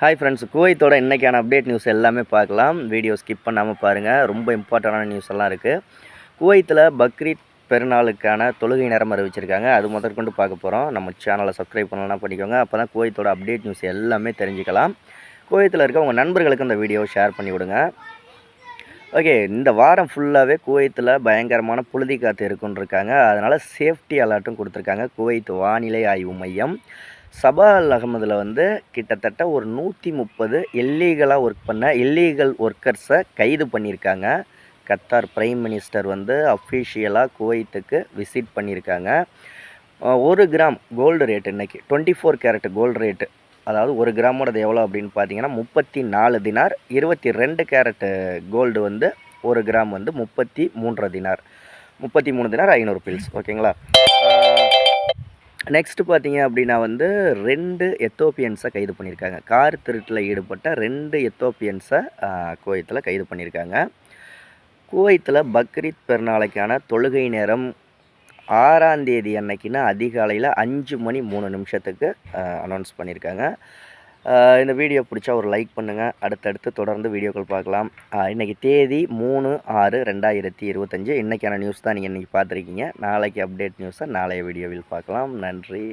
Hi friends குவைத்தோட இன்றைக்கான update news எல்லாமே பார்க்கலாம். வீடியோ ஸ்கிப் பண்ணாமல் பாருங்கள் ரொம்ப இம்பார்ட்டண்டான நியூஸ் எல்லாம் இருக்குது குவைத்தில் பக்ரீத் பெருநாளுக்கான தொழுகை நேரம் அறிவிச்சிருக்காங்க. அது முதற்கொண்டு பார்க்க போகிறோம் நம்ம சேனலை சப்ஸ்கிரைப் பண்ணலாம் பண்ணிக்கோங்க அப்போ தான் குவைத்தோட அப்டேட் நியூஸ் எல்லாமே தெரிஞ்சுக்கலாம். குவைத்தில் இருக்க உங்கள் நண்பர்களுக்கு இந்த வீடியோவை ஷேர் பண்ணி விடுங்க. ஓகே இந்த வாரம் ஃபுல்லாகவே குவைத்தில் பயங்கரமான புழுதி காற்று இருக்குன்னு இருக்காங்க அதனால் சேஃப்டி அலர்ட்டும் கொடுத்துருக்காங்க. குவைத் வானிலை ஆய்வு மையம். சபா அல் அகமதில் வந்து கிட்டத்தட்ட ஒரு நூற்றி முப்பது இல்லீகலாக ஒர்க் பண்ண இல்லீகல் ஒர்க்கர்ஸை கைது பண்ணியிருக்காங்க. கத்தார் பிரைம் மினிஸ்டர் வந்து அஃபிஷியலாக குவைத்துக்கு விசிட் பண்ணியிருக்காங்க. ஒரு கிராம் கோல்டு ரேட் இன்றைக்கி twenty four carat gold rate அதாவது ஒரு கிராமோடது எவ்வளோ அப்படின்னு பார்த்தீங்கன்னா முப்பத்தி நாலு தினார் இருபத்தி ரெண்டு கேரட்டு கோல்டு வந்து ஒரு கிராம் வந்து முப்பத்தி மூன்றரை தினார். முப்பத்தி மூணு தினார் ஐநூறு பில்ஸ் ஓகேங்களா நெக்ஸ்ட் பார்த்தீங்க அப்படின்னா வந்து ரெண்டு எத்தோப்பியன்ஸை கைது பண்ணியிருக்காங்க. கார் திருட்டில் ஈடுபட்ட ரெண்டு எத்தோப்பியன்ஸை குவைத்தில் கைது பண்ணியிருக்காங்க. குவைத்தில் பக்ரீத் பெருநாளைக்கான தொழுகை நேரம் ஆறாம் தேதி அன்னைக்குன்னா அதிகாலையில் அஞ்சு மணி மூணு நிமிஷத்துக்கு அனௌன்ஸ் பண்ணியிருக்காங்க. இந்த வீடியோ பிடிச்சா ஒரு லைக் பண்ணுங்கள் அடுத்தடுத்து தொடர்ந்து வீடியோக்கள் பார்க்கலாம். இன்றைக்கி தேதி மூணு ஆறு ரெண்டாயிரத்தி இருபத்தஞ்சி. இன்றைக்கான நியூஸ் தான் நீங்கள் இன்றைக்கி பார்த்துருக்கீங்க. நாளைக்கு அப்டேட் நியூஸை நாளைய வீடியோவில் பார்க்கலாம். நன்றி.